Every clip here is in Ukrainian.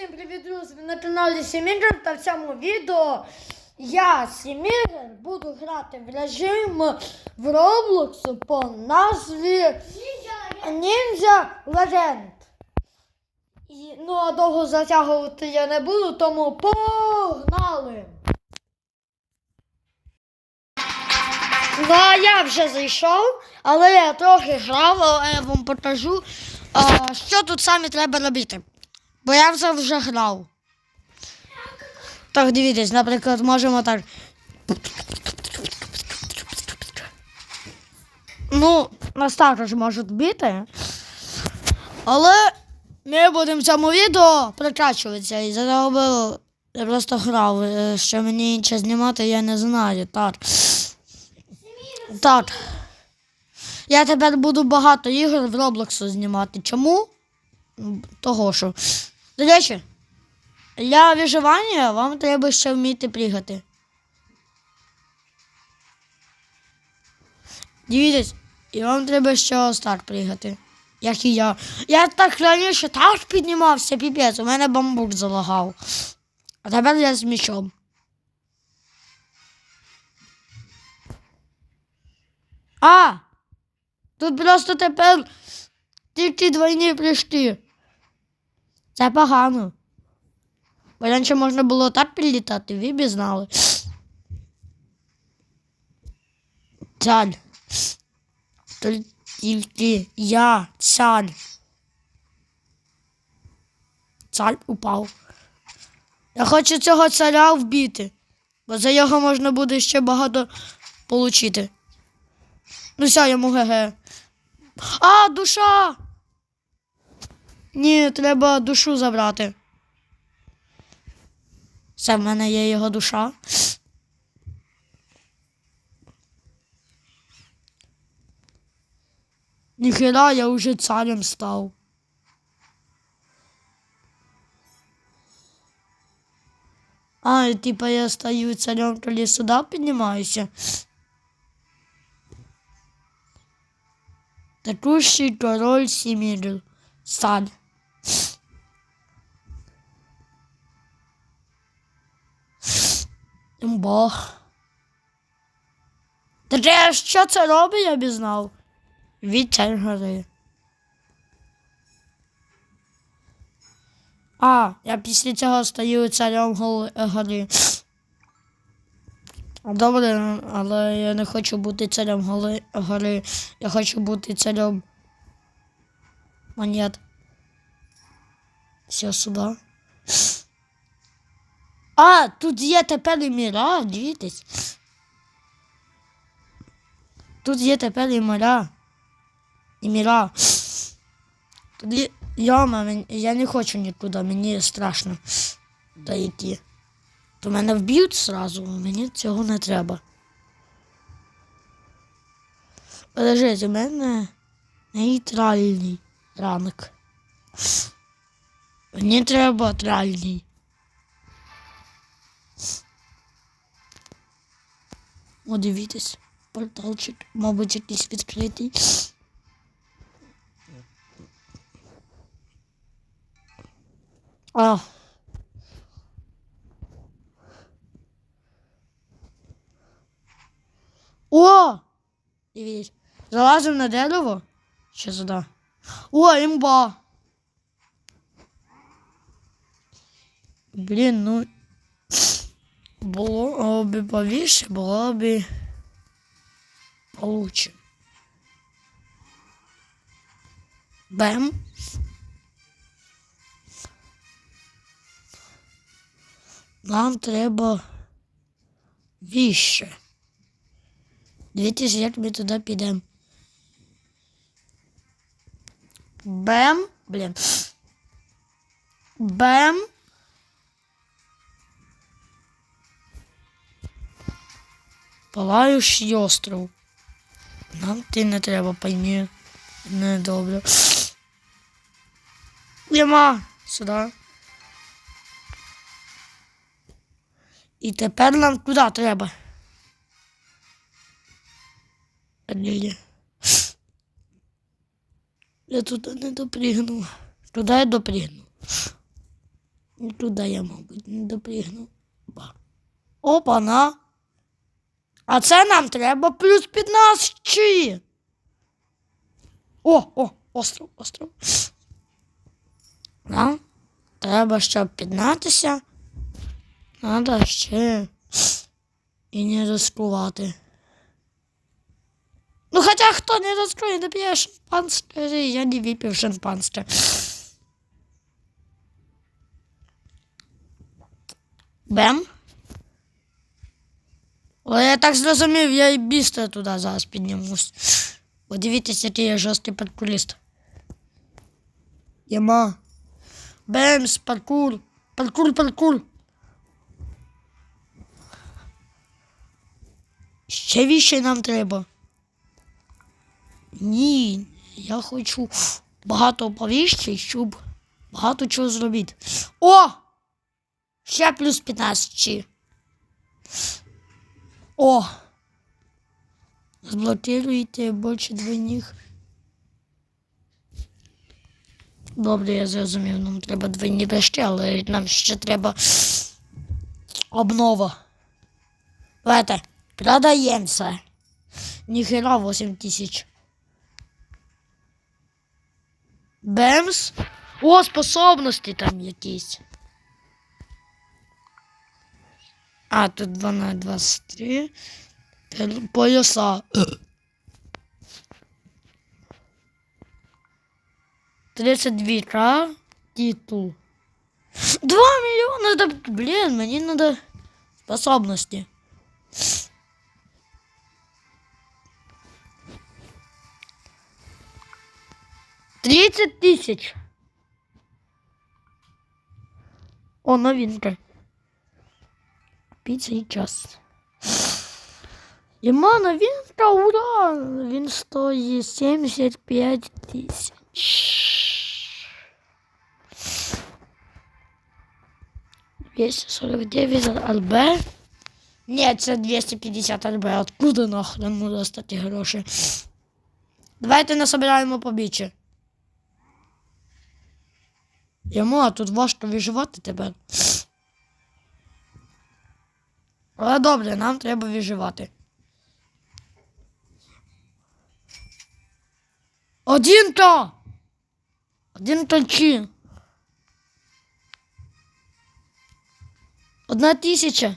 всім привіт, друзі! На каналі Сіміргер та в цьому відео я, Сіміргер, буду грати в режим в Roblox по назві Ninja Legend. І, ну, а довго затягувати я не буду, тому погнали! Ну, а я вже зайшов, але я трохи грав, але я вам покажу, що тут самі треба робити. Бо я вже вже грав. Так, дивіться, наприклад, можемо так. Ну, нас також можуть бити. Але ми будемо в цьому відео прокачуватися. І заробив. Я просто грав. Е, Що мені інше знімати, я не знаю. Так. Так. Я тепер буду багато ігор в Роблоксу знімати. Чому? Того що. До речі, для виживання вам треба ще вміти пригати. Дивіться, і вам треба ще так пригати. Як і я. Я так раніше так піднімався, піпець, у мене бамбук залагав. А тепер я з мічом. А! Тут просто тепер тільки двойні прыжки. Це погано. Бо раніше можна було так підлітати, ви б знали. Цаль. Тільки я, цаль. Цаль упав. Я хочу цього царя вбити, бо за його можна буде ще багато получити. Ну ся йому ГГ. А, душа! Ні, треба душу забрати. Це в мене є його душа. Ніхера, я вже царем став. А, типа я стаю царем, коли сюди піднімаюся. Текущий король Сімірл. Сталь. Бог. Та що це робить, я б знав. Вітер гори. А, я після цього стаю царем гори. Добре, але я не хочу бути царем голи- гори. Я хочу бути царем монет. Все сюди. А, тут є тепер і міра, дивіться. Тут є тепер і моря. І міра. Тут є... Йома, я не хочу нікуди, мені страшно дойти. То мене вб'ють зразу, мені цього не треба. Подождіть, у мене нейтральний ранок. Мені треба тральний. О, дивіться, порталчик, мабуть, якийсь відкритий. А. О! Дивіться. Залазив на дерево. Ще сюди. О, імба. Блін, ну. Було б повіше, було б получше. Бем. Нам треба віще. Дивіться, як ми туди підемо. Бем. Блін. Бем. Палаючий остров. Нам ти не треба, пойми. Недобре. Нема. Сюди. І тепер нам куди треба? Ні. Я туди не допригнув. Туди я допригнув. Туди я, мабуть, не допригну. Опа-на. А це нам треба плюс 15 чи. О, о, остров, остров. Да? Треба, щоб піднятися. Надо ще і не ризикувати. Ну, хоча хто не ризикує, не п'є шампанське, я не випив шампанське. Бем. Але я так зрозумів, я і бістро туди зараз піднімусь. Подивіться, який я жорсткий паркурист. Яма. Бемс, паркур. Паркур, паркур. Ще віще нам треба. Ні, я хочу багато повіщей, щоб багато чого зробити. О! Ще плюс 15 чи. О! Зблокируйте більше двойних. Добре, я зрозумів, нам треба двойні дощі, але нам ще треба обнова. Давайте, продаємося. Ніхера 8 тисяч. Бемс? О, способності там якісь. А, тут 2 на 23. Пер- Пояса. 32 к титул. 2 миллиона, да, блин, мне надо способности. Тридцать тысяч. О, новинка. Купить сейчас. Ема новинка, ура! Він стоїть 75 тисяч. 249 РБ. Ні, це 250 РБ. Откуда нахрен ну достати гроші? Давайте насобираємо побіче. Йому, а тут важко виживати тепер. Але добре, нам треба виживати. Один то! Один то чи? Одна тисяча.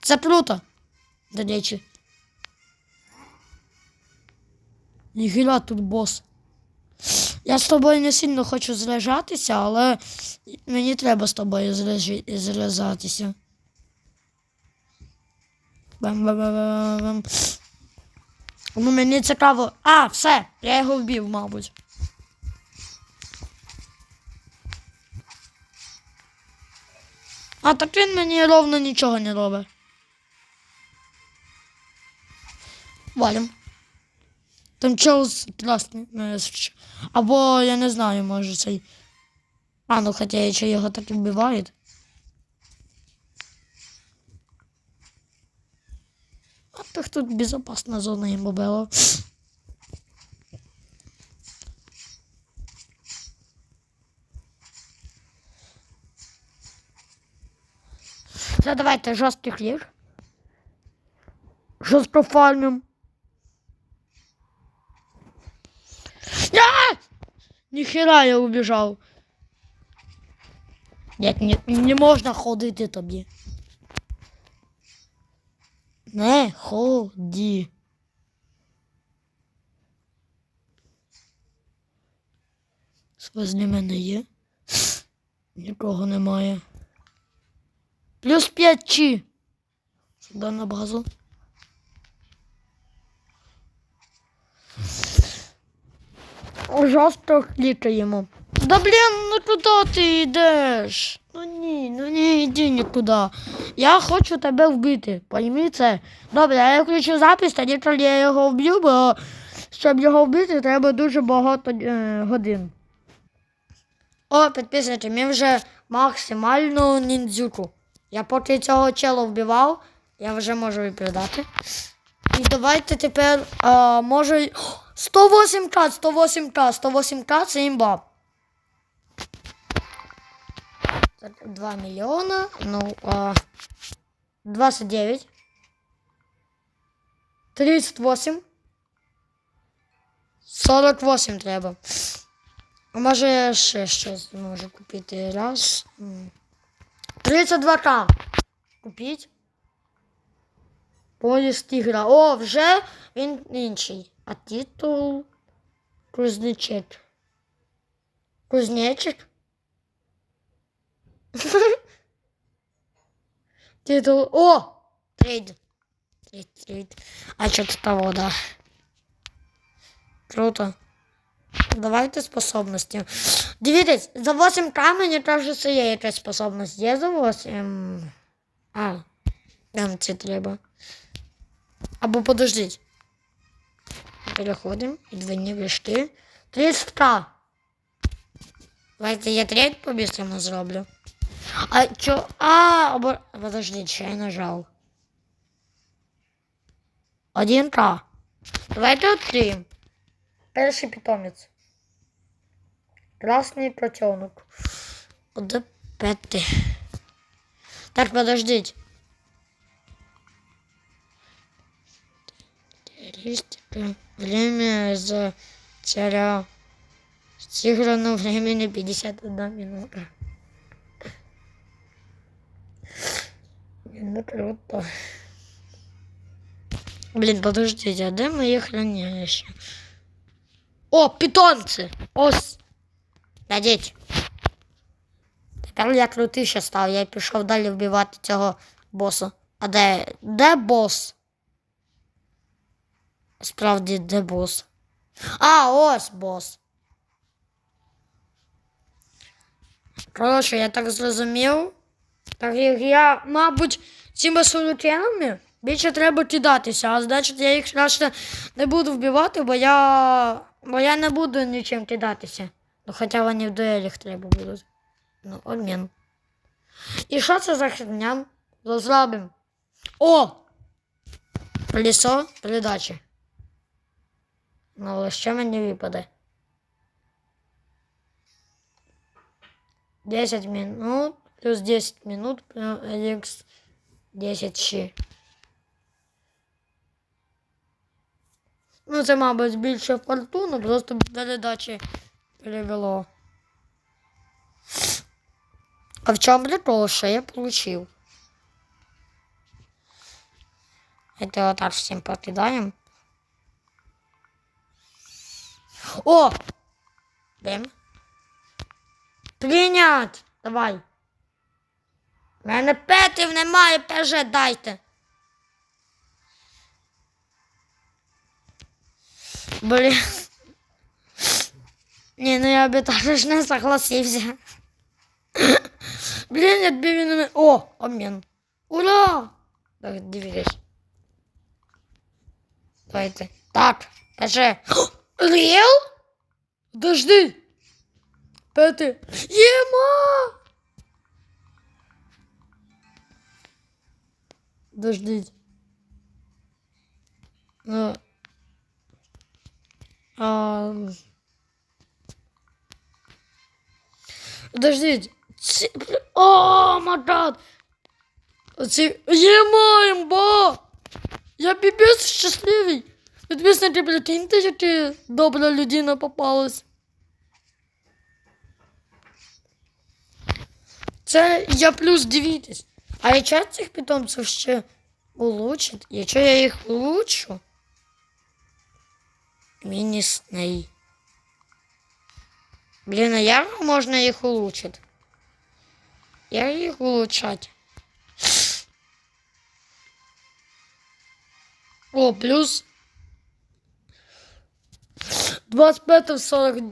Це круто. До речі. Ніхіра тут бос. Я з тобою не сильно хочу злежатися, але мені треба з тобою злежи- злежатися. Бам-бам-бам-бам-бам. Ну, мені цікаво. А, все, я його вбив, мабуть. А так він мені ровно нічого не робить. Валим. Там Чарльз красний. ну, якщо- Або я не знаю, може цей. А, ну хоча якщо його так і вбивають. так тут безопасна зона йому була. Все, давайте жорсткий хліб. Жорстко фармим. А! Ніхера я убіжав. Як не, не можна ходити тобі. Не ході. Возле мене є. Нікого немає. Плюс 5 чи. Сюди на базу. Жорстко клікаємо. Да блін, ну куди ти йдеш? Ну ні, ну ні, йди нікуди. Я хочу тебе вбити, пойми це. Добре, я включу запис, тоді коли я його вб'ю, бо щоб його вбити, треба дуже багато е, годин. О, підписуйте, ми вже максимальну ніндзюку. Я поки цього чела вбивав, я вже можу відповідати. І давайте тепер, а, може, 108к, 108к, 108к це імба. 2 мільйона. Ну, а, 29. 38. 48 треба. Може ще щось можу купити. Раз. м. 32к. Купіть. Поїзд тігра. О, вже він інший. А титул. Кузнечик. Кузнечик? Титул. О! Трейд. Трейд, трейд. А что-то того, да. Круто. Давайте способності. Дивіться, за 8 к мені кажется, є якась способність. Є за 8. А, нам це треба. Або подождіть. Переходимо. І двойні вішки. 30к. Давайте я треть по-быстрому зроблю. А чо? А, або... Подождіть, ще я нажав. 1к. Давайте відкриємо. Перший питомець. Красний котенок. Оде п'яти. Так, подождіть. Характеристика. Время за царя. Сыграно времени 51 минута. Круто. Блин, подождите, а где мои хранилища? О, питомці! Ось! Надіть. Тепер я крутіше став, я пішов далі вбивати цього боса. А де. Де бос? Справді, де бос? А, ось бос. Коротше, я так зрозумів. Так як я, мабуть, цими сорокенами більше треба кидатися, а значить я їх краще не буду вбивати, бо я. Бо я не буду нічим кидатися. Ну, хоча вони в дуелях треба будуть. Ну, обмін. І що це за херня? Розробимо. О! Колесо передачі. Ну, але що мені випаде? 10 минут плюс 10 минут плюс 10 щі. Ну, це, мабуть, більше фортуну, просто передачі перевело. А в чому прикол, що я получил? Это вот так всем покидаем. О! Бем. Прийнять! Давай. У мене петів немає, ПЖ дайте. Блин. Не, ну я бы також не согласився. Блин, якби він... мене- О, обмін. Ура! Так, дивись. Давайте. Так, кажи. Ріл? Подожди. Пети. Єма! Подождіть. Ну. А... Подождіть. Ці... О, мадат! Оці... Єма, імба! Я піпець щасливий. Підписники, прикиньте, яка добра людина попалась. Це я плюс дивитесь. А якщо цих питомців ще улучшить, якщо я їх улучшу, міні-сней. Блін, а як можна їх улучшити? Як їх улучшати? О, плюс 25 в 40,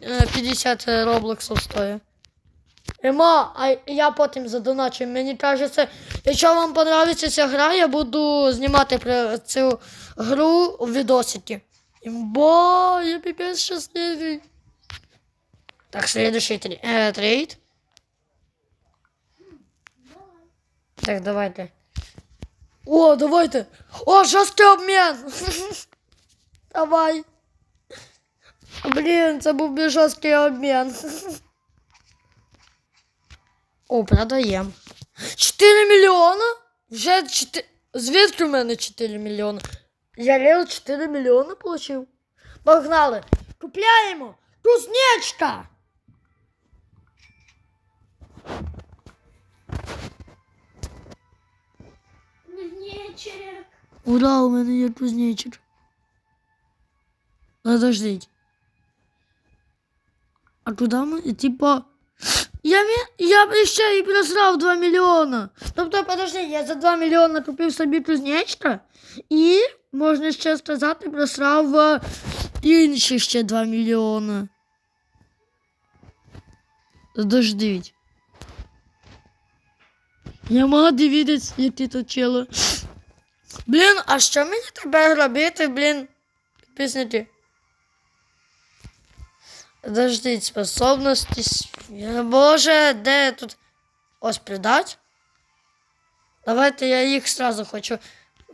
Ема, а я потім задоначу. Мені кажеться, якщо вам подобається ця гра, я буду знімати про цю гру відосики. Імба, я піпець щасливий. Так, следующий трей- э, трейд. Так, давайте. О, давайте. О, жорсткий обмін. Давай. Блін, це був би жорсткий обмін. О, продаємо. 4 мільйона? Вже 4... Звідки в мене 4 мільйони? Я реал 4 мільйони получив. Погнали. Купляємо. Кузнечка. Кузнечик. Ура, у мене є кузнечик. Подождіть. А куди ми? Типа. Я, я ще і просрав 2 мільйона. Тобто, подожди, я за 2 мільйона купив собі кузнечка і, можна ще сказати, просрав е, інші ще 2 мільйона. Подождіть. Я можу дивитись, які тут чели. Блін, а що мені тепер робити, блін? Підписники. Подождіть, способності. Боже, де тут? Ось придать. Давайте я їх сразу хочу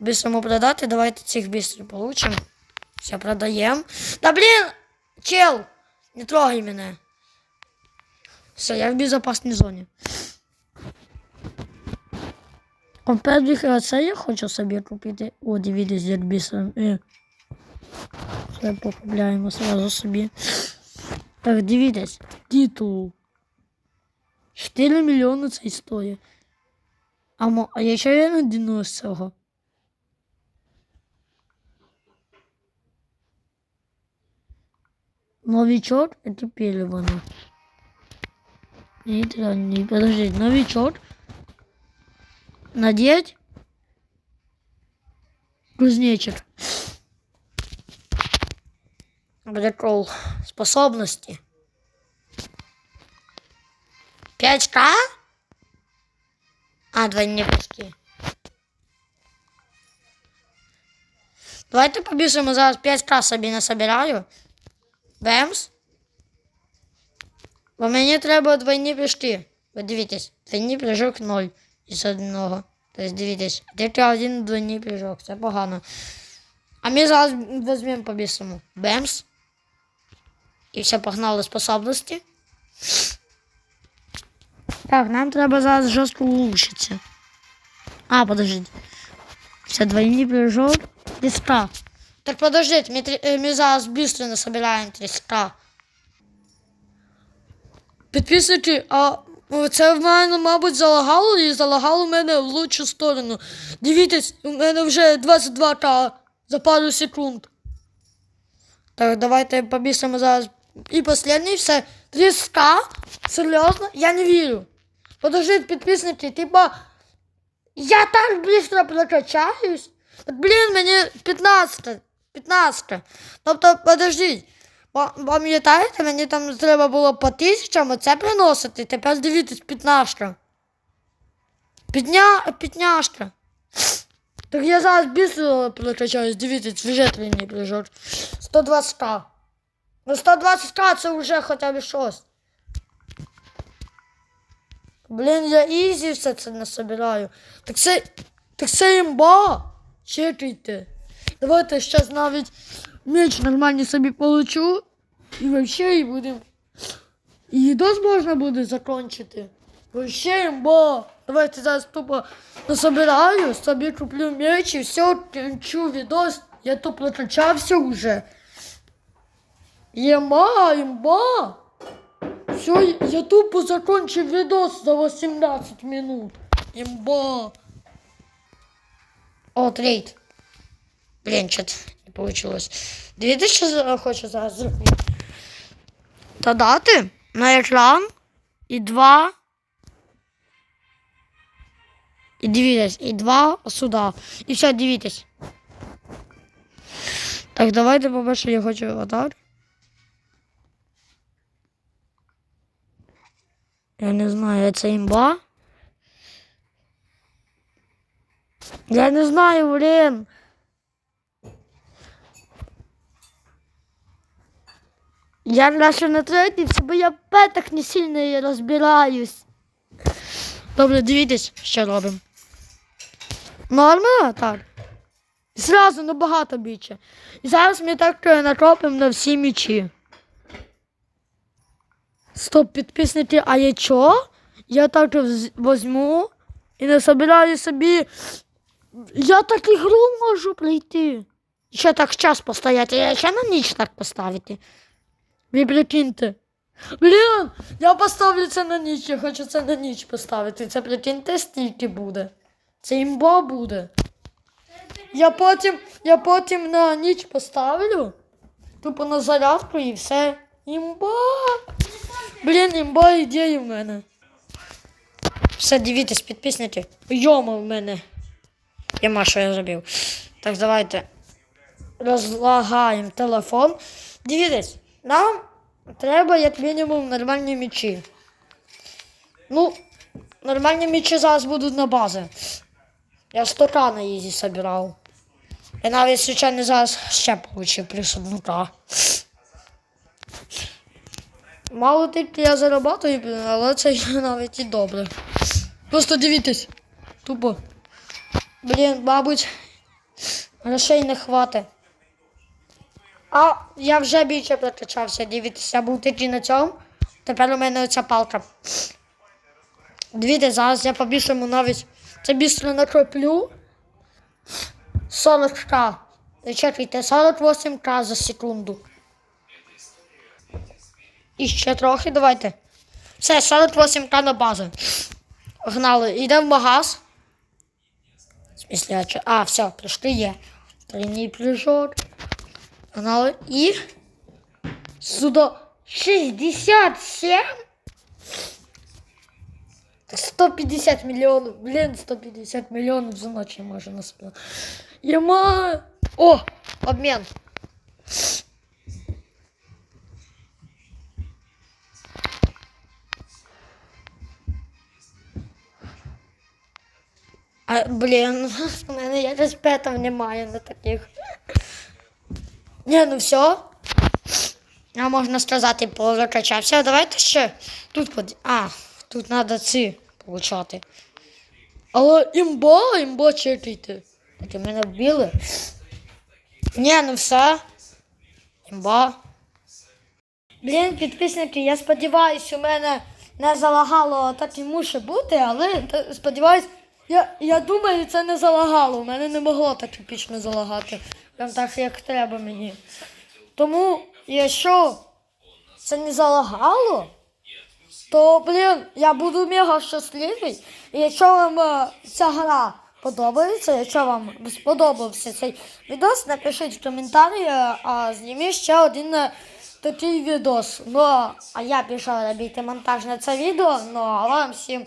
бістрому продати. Давайте цих бістро получимо. Все, продаємо. Да блін! Чел! Не трогай мене. Все, я в безопасній зоні. Опять це я хочу собі купити. О, дивіться, як бісом. Е. Це покупляємо сразу собі. Так, дивіться. Титул. 4 мільйони це історія. А, мо, а я ще я не діну з цього. Новичок, это перевано. Нет, не подожди, новичок. Надеть. Кузнечик. Прикол. Способности. 5к? А, двойні пуски. Давайте побільшимо зараз 5к собі насобираю. Бемс. Бо мені треба двойні прыжки. Ви дивіться, двойний прыжок 0 із одного. Тобто дивіться, тільки один двойний прыжок, це погано. А ми зараз візьмемо по бісому. Бемс. І все, погнали способності. Так, нам треба зараз жорстко улучшитися. А, подождіть. Все, двойний прыжок. 300. Так подождіть, ми, е, ми зараз быстро насобираємо 300. Підписники, а це в мене, мабуть, залагало і залагало мене в лучшу сторону. Дивіться, у мене вже 22к за пару секунд. Так, давайте побісимо зараз. І останній все. 300? Серйозно? Я не вірю. Подождіть, підписники, типа. Я так швидко прокачаюсь. Блін, мені 15. 15. Тобто, подождіть. Па- Пам'ятаєте, мені там треба було по тисячам оце приносити. Тепер дивіться, 15. Підня... Підняшка. Так я зараз більше прокачаюсь, дивіться, вже трійний прыжок. 120к. Ну 120к це вже хоча б щось. Блін, я ізі все це насобираю. Так це. Так це імба. Чекайте. Давайте зараз навіть меч нормальний собі получу. І вообще і будемо. І відос можна буде закончити. Вообще імба. Давайте зараз тупо насобираю, собі куплю меч і все, кінчу відос. Я тут прокачався вже. Єма, імба. Все, я тупо закончив видос за 18 минут. Имба. О, трейд. Блин, что-то не получилось. 2000 за- хочу зараз зробити. Та дати на екран і два. І дивитесь, і два сюди. І все, дивитесь. Так, давайте по-перше, я хочу отак. Я не знаю, це імба. Я не знаю, блін. Я наче на третій, бо я петах не сильно розбираюсь. Добре, дивіться, що робимо. Норма? Так. Зразу набагато більше. І зараз ми так е, накопимо на всі мічі. Стоп, підписники, а я чо? я так возьму і не собираю собі. Я так ігру можу пройти. Ще так час постояти, я ще на ніч так поставити. Ви прикиньте. Блін, я поставлю це на ніч, я хочу це на ніч поставити. Це прикиньте, стільки буде. Це імба буде. Я потім, я потім на ніч поставлю. Тупо на зарядку і все. Імба. Блін, імба ідея в мене. Все, дивіться, підписники. Йома в мене. Яма, що я зробив. Так, давайте розлагаємо телефон. Дивіться, нам треба як мінімум нормальні м'ячі. Ну, нормальні м'ячі зараз будуть на базі. Я 100 к на ізі собирав. Я навіть, звичайно, зараз ще получив плюс одну. Мало тільки я зарабатую, але це навіть і добре. Просто дивіться. Тупо. Блін, мабуть, грошей не хватить. А я вже більше прокачався, дивіться, я був тільки на цьому. Тепер у мене оця палка. Дивіться, зараз я по-більшому навіть це більше накоплю. 40к. Чекайте, 48к за секунду. І ще трохи, давайте. Все, 48к на базу. Гнали. Йдемо в магаз. В смысле, а, все, прийшли є. Тройний прыжок. Гнали. І. Сюди 67. 150 миллионов, блин, 150 миллионов за ночь я можу наспел. Яма! О, обмен. А, блін, у мене я респетів немає на таких. Ні, ну все. А можна сказати, прокачався. Давайте ще. Тут под... А, тут треба ці получати. Але імба, імба чекайте. Так мене вбили. Ні, ну все. Імба. Блін, підписники, я сподіваюся, у мене не залагало, так і мусить бути, але сподіваюсь, я, я думаю, це не залагало. У мене не могло так епічно залагати. Прям так, як треба мені. Тому, якщо це не залагало, то, блін, я буду мега щасливий. І якщо вам е, ця гра подобається, якщо вам сподобався цей відос, напишіть в коментарі, е, а зніміть ще один е, такий відос. Ну, а я пішов робити монтаж на це відео. Ну, а вам всім